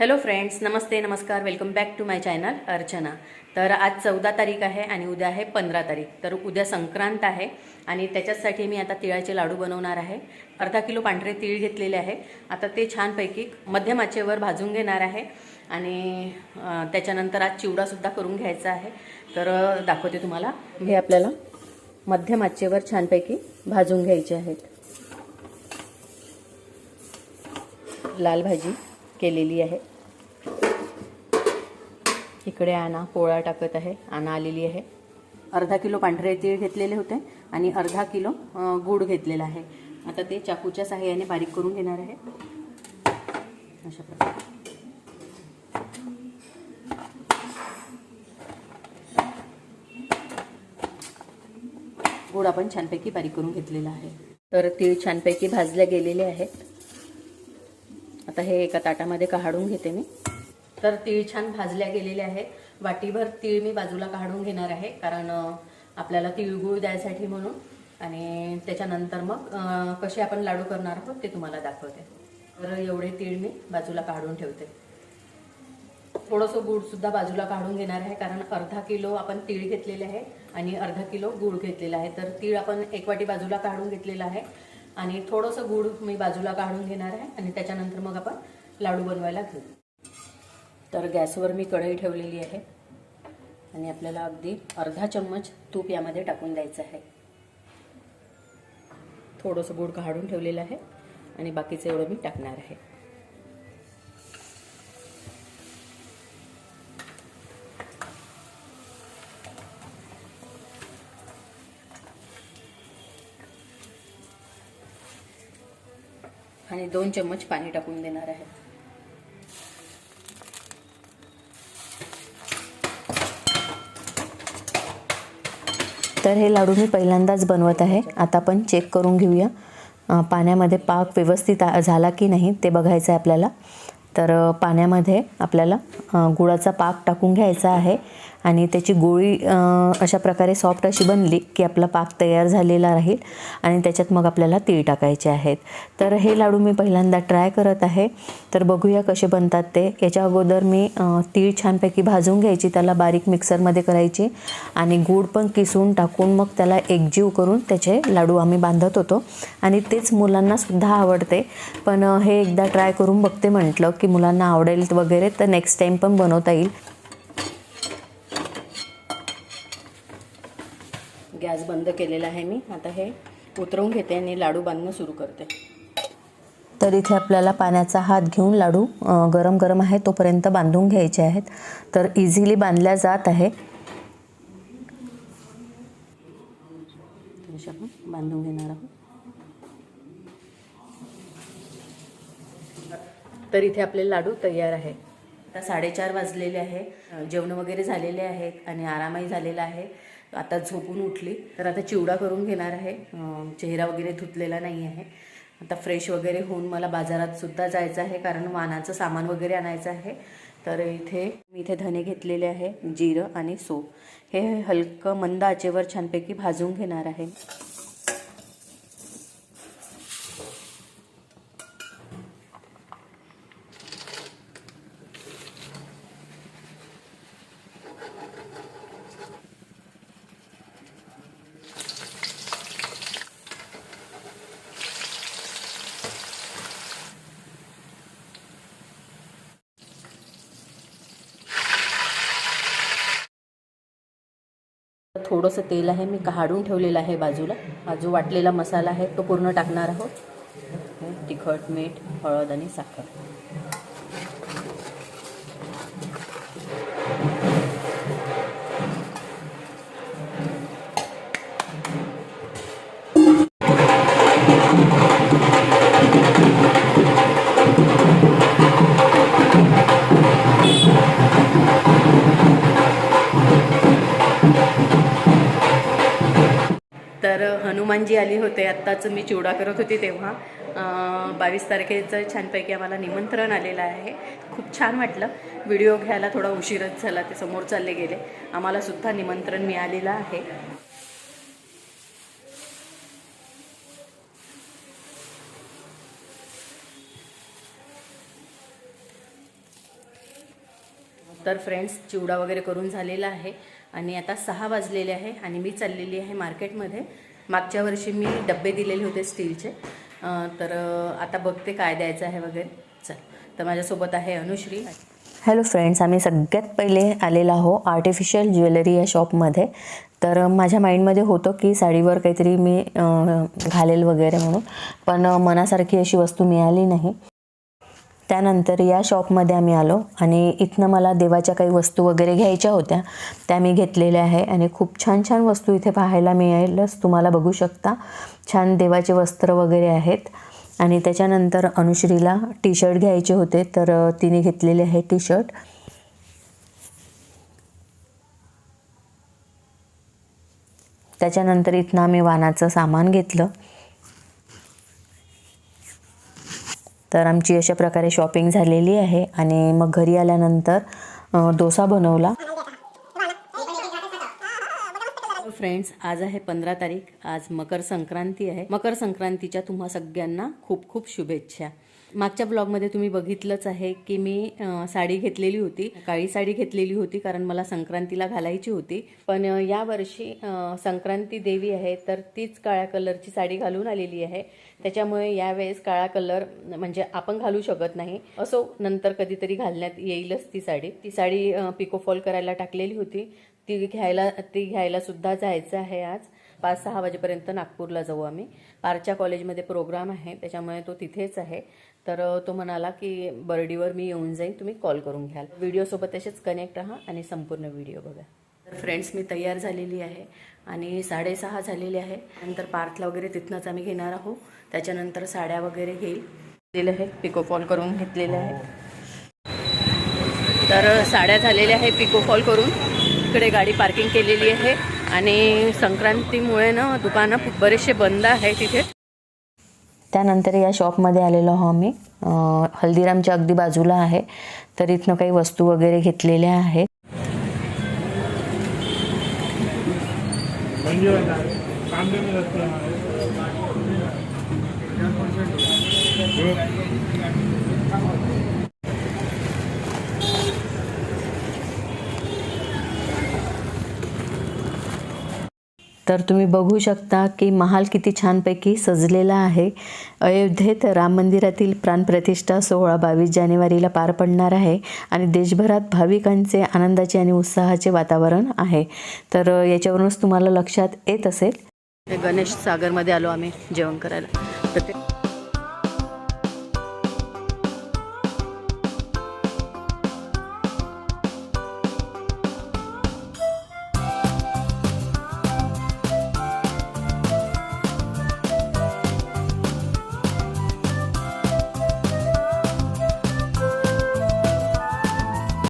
Hello friends नमस्ते नमस्कार welcome back to my channel Archana. तर आज चौदा तारीख आहे आणि उद्या आहे पंधरा तारीख. तर उद्या संक्रांत आहे आणि त्याच्याचसाठी मी आता तिळाचे लाडू बनवणार आहे. अर्धा किलो पांढरे तीळ घेतलेले आहे. आता ते छानपैकी मध्यम आचेवर भाजून घेणार आहे आणि त्याच्यानंतर आज चिवडासुद्धा करून घ्यायचा आहे. तर दाखवते तुम्हाला. हे आपल्याला मध्यम आचेवर छानपैकी भाजून घ्यायचे आहेत. लाल भाजी. केलेली आहे. इकडे आणा पोळा टाकत आहे. आणा आलेली आहे. अर्धा किलो पांढरे तीळ घेतलेले होते आणि अर्धा किलो गुड गूळ घेतलेला आहे. आता ते चाकूच्या साह्याने बारीक करून घेणार आहे. अशा प्रकारे. गूळ आपण छानपैकी बारीक करून घेतलेला आहे. तर तीळ छानपैकी भाजल्या गेलेले आहेत. आता हे एका ताटामध्ये काढून घेते मी. तर तीळ छान भाजल्या गेलेले आहेत वाटीभर तीळ मी बाजूला काढून घेणार आहे कारण आपल्याला तिळगुळ द्यायसाठी म्हणून. आणि त्याच्यानंतर मग कसे आपण लाडू करणार आहोत ते तुम्हाला दाखवते. तर एवढे तीळ मी बाजूला काढून ठेवते. थोडंसं गूळ सुद्धा बाजूला काढून घेणार आहे कारण अर्धा किलो आपण तीळ घेतलेले आहे आणि अर्धा किलो गूळ घेतलेला आहे. तर तीळ आपण एक वाटी बाजूला काढून घेतलेला आहे. आणि थोडंसं गूळ मी बाजूला काढून घेणार आहे आणि त्याच्यानंतर मग आपण लाडू बनवायला घेऊ. तर गॅसवर मी कढई ठेवलेली आहे. आणि आपल्याला अगदी अर्धा चम्मच तूप यामध्ये टाकून द्यायचं आहे. थोडंसं गूळ काढून ठेवलेलं आहे. आणि बाकीचं एवढं मी टाकणार आहे. आणि दोन चम्मच पाणी टाकून देणार आहे. तर हे लाडू मी पहिल्यांदाच बनवत आहे. आता आपण चेक करून घेऊया. पाण्यामध्ये पाक व्यवस्थित झाला की नाही ते बघायचं आहे आपल्याला. तर पाण्यामध्ये आपल्याला गुळाचा पाक टाकून घ्यायचा आहे. आणि त्याची गोळी अशा प्रकारे सॉफ्ट अशी बनली की आपला पाक तयार झालेला राहील आणि त्याच्यात मग आपल्याला तीळ टाकायचे आहेत. तर हे लाडू मी पहिल्यांदा ट्राय करत आहे. तर बघूया कसे बनतात ते. याच्या अगोदर मी तीळ छानपैकी भाजून घ्यायची त्याला बारीक मिक्सरमध्ये करायची आणि गूळ पण किसून टाकून मग त्याला एकजीव करून त्याचे लाडू आम्ही बांधत होतो. आणि तेच मुलांनासुद्धा आवडते. पण हे एकदा ट्राय करून बघते म्हटलं की मुलांना आवडेल वगैरे तर नेक्स्ट टाईम पण बनवता येईल. गॅस बंद केलेला आहे मी. आता हे उतरवून घेते आणि लाडू बांधणं सुरू करते. तर इथे आपल्याला पाण्याचा हात घेऊन लाडू गरम गरम आहे तोपर्यंत बांधून घ्यायचे आहेत. तर इझिली बांधल्या जात आहे. बांधून घेणार आहोत. तर इथे आपले लाडू तयार आहे. आता साडेचार वाजलेले आहे. जेवण वगैरे झालेले आहेत आणि आरामही झालेला आहे. आता झोपून उठली. तर आता चिवडा करून घेणार आहे. चेहरा वगैरे धुतलेला नाही आहे. आता फ्रेश वगैरे होऊन मला बाजारात सुद्धा जायचं आहे कारण वानाचं सामान वगैरे आणायचं आहे. तर इथे मी इथे धने घेतलेले आहे जिरं आणि सोप. हे हलकं मंद आचेवर छानपैकी भाजून घेणार आहे. थोडंसं तेल आहे मी काढून ठेवलेलं आहे बाजूला. हा जो वाटलेला मसाला आहे तो पूर्ण टाकणार आहोत. तिखट मीठ हळद आणि साखर. तर हनुमानजी आले होते. आत्ताच मी चिवडा करत होती तेव्हा. बावीस तारखेचं छानपैकी आम्हाला निमंत्रण आलेलं आहे. खूप छान वाटलं. व्हिडिओ घ्यायला थोडा उशीरच झाला ते समोर चालले गेले. आम्हालासुद्धा निमंत्रण मिळालेलं आहे. तर फ्रेंड्स चिवडा वगैरे करून झालेला आहे. आणि आता सहा वाजलेले आहे आणि मी चाललेली आहे मार्केटमध्ये. मागच्या वर्षी मी डबे दिलेले होते स्टीलचे. तर आता बघते काय द्यायचं आहे वगैरे. चल तर माझ्यासोबत आहे अनुश्री. हॅलो फ्रेंड्स आम्ही सगळ्यात पहिले आलेलो आहो आर्टिफिशियल ज्वेलरी या शॉपमध्ये तर माझ्या माइंडमध्ये होतं की साडीवर काहीतरी मी घालेल वगैरे म्हणून. पण मनासारखी अशी वस्तू मिळाली नाही. त्यानंतर या शॉपमध्ये आम्ही आलो आणि इथनं मला देवाच्या काही वस्तू वगैरे घ्यायच्या होत्या त्या मी घेतलेल्या आहे आणि खूप छान छान वस्तू इथे पाहायला मिळेलच तुम्हाला बघू शकता. छान देवाचे वस्त्र वगैरे आहेत आणि त्याच्यानंतर अनुश्रीला टी शर्ट घ्यायचे होते तर तिने घेतलेले आहे टी शर्ट त्याच्यानंतर इथनं आम्ही वानाचं सामान घेतलं. तर आमची अशा प्रकारे शॉपिंग झालेली आहे आणि मग घरी आल्यानंतर डोसा बनवला. फ्रेंड्स आज आहे पंधरा तारीख. आज मकर संक्रांती आहे. मकर संक्रांतीच्या तुम्हा सगळ्यांना खूप खूप शुभेच्छा. मागच्या ब्लॉगमध्ये तुम्ही बघितलंच आहे की मी साडी घेतलेली होती. काळी साडी घेतलेली होती कारण मला संक्रांतीला घालायची होती. पण यावर्षी या वर्षी संक्रांती देवी आहे तर तीच काळ्या कलरची साडी घालून आलेली आहे. त्याच्यामुळे यावेळेस काळा कलर म्हणजे आपण घालू शकत नाही. असो नंतर कधीतरी घालण्यात येईलच ती साडी. ती साडी पिकोफॉल करायला टाकलेली होती. ती घ्यायला ती घ्यायला सुद्धा जायचं आहे आज. पाच सहा वाजेपर्यंत नागपूरला जाऊ आम्ही. पारच्या कॉलेजमध्ये प्रोग्राम आहे त्याच्यामुळे तो तिथेच आहे. तर तो म्हणाला की बर्डीवर मी येऊन जाईन तुम्ही कॉल करून घ्याल. व्हिडिओसोबत तसेच कनेक्ट राहा आणि संपूर्ण व्हिडिओ बघा. तर फ्रेंड्स मी तयार झालेली आहे आणि साडेसहा झालेले आहे. नंतर पार्थला वगैरे तिथनंच आम्ही घेणार आहोत. त्याच्यानंतर साड्या वगैरे घेईल. दिलं आहे पिको फॉल करून घेतलेलं आहे तर साड्या झालेल्या आहे पिको फॉल करून. इकडे गाडी पार्किंग केलेली आहे आणि संक्रांतीमुळे ना दुकानं खूप बरेचसे बंद आहे तिथे त्यानंतर या शॉपमध्ये आलेलो आहो आम्ही. हल्दीरामच्या अगदी बाजूला आहे. तर इथनं काही वस्तू वगैरे घेतलेल्या आहेत सामने में रखते हैं तर तुम्ही बघू शकता की महाल किती छानपैकी सजलेला आहे. अयोध्येत राम मंदिरातील प्राणप्रतिष्ठा सोहळा बावीस जानेवारीला पार पडणार आहे आणि देशभरात भाविकांचे आनंदाचे आणि उत्साहाचे वातावरण आहे. तर याच्यावरूनच तुम्हाला लक्षात येत असेल. गणेश सागरमध्ये आलो आम्ही जेवण करायला. तर ते